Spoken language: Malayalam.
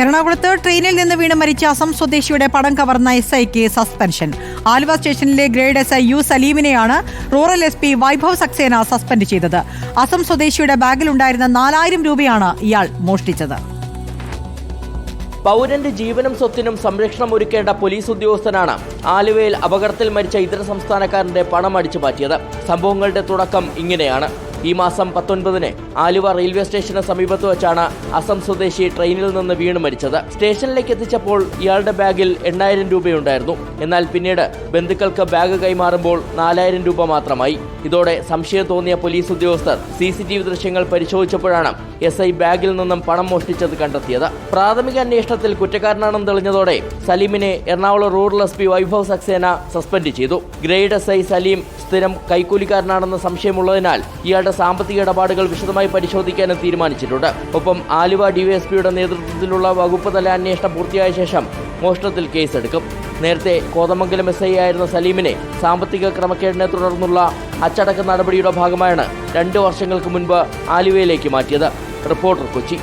എറണാകുളത്ത് ട്രെയിനിൽ നിന്ന് വീണ് മരിച്ച അസം സ്വദേശിയുടെ പടം കവർന്ന എസ് ഐക്ക് സസ്പെൻഷൻ. ആലുവ സ്റ്റേഷനിലെ grade S I U സലീമിനെയാണ് rural S P Vaibhav Saxena suspend ചെയ്തത്. അസം സ്വദേശിയുടെ ബാഗിലുണ്ടായിരുന്ന നാലായിരം രൂപയാണ് ഇയാൾ മോഷ്ടിച്ചത്. പൗരന്റെ ജീവനും സ്വത്തിനും സംരക്ഷണം ഒരുക്കേണ്ട പോലീസ് ഉദ്യോഗസ്ഥനാണ് ആലുവയിൽ അപകടത്തിൽ മരിച്ച ഇതര സംസ്ഥാനക്കാരന്റെ പണം അടിച്ചു മാറ്റിയത് സംഭവങ്ങളുടെ തുടക്കം ഇങ്ങനെയാണ്. ഈ മാസം പത്തൊൻപതിന് ആലുവ റെയിൽവേ സ്റ്റേഷന് സമീപത്ത് വെച്ചാണ് അസം സ്വദേശി ട്രെയിനിൽ നിന്ന് വീണ് മരിച്ചത്. സ്റ്റേഷനിലേക്ക് എത്തിച്ചപ്പോൾ ഇയാളുടെ ബാഗിൽ എണ്ണായിരം രൂപയുണ്ടായിരുന്നു. എന്നാൽ പിന്നീട് ബന്ധുക്കൾക്ക് ബാഗ് കൈമാറുമ്പോൾ നാലായിരം രൂപ മാത്രമായി. ഇതോടെ സംശയം തോന്നിയ പോലീസ് ഉദ്യോഗസ്ഥർ സി സി ടി വി ദൃശ്യങ്ങൾ പരിശോധിച്ചപ്പോഴാണ് എസ് ഐ ബാഗിൽ നിന്നും പണം മോഷ്ടിച്ചത് കണ്ടെത്തിയത്. പ്രാഥമിക അന്വേഷണത്തിൽ കുറ്റക്കാരനാണെന്ന് തെളിഞ്ഞതോടെ സലീമിനെ Ernakulam rural S P Vaibhav Saxena suspend ചെയ്തു. ഗ്രേഡ് എസ് ഐ സലീം സ്ഥിരം കൈക്കൂലിക്കാരനാണെന്ന് സംശയമുള്ളതിനാൽ ഇയാളുടെ സാമ്പത്തിക ഇടപാടുകൾ വിശദമായി പരിശോധിക്കാനും തീരുമാനിച്ചിട്ടുണ്ട്. ഒപ്പം ആലുവ ഡിവൈഎസ്പിയുടെ നേതൃത്വത്തിലുള്ള വകുപ്പ് തല അന്വേഷണം പൂർത്തിയായ ശേഷം മോഷണത്തിൽ കേസെടുക്കും. നേരത്തെ കോതമംഗലം എസ് ഐ ആയിരുന്ന സലീമിനെ സാമ്പത്തിക ക്രമക്കേടിനെ തുടർന്നുള്ള അച്ചടക്ക നടപടിയുടെ ഭാഗമായാണ് രണ്ട് വർഷങ്ങൾക്ക് മുൻപ് ആലുവയിലേക്ക് മാറ്റിയത്. റിപ്പോർട്ടർ കൊച്ചി.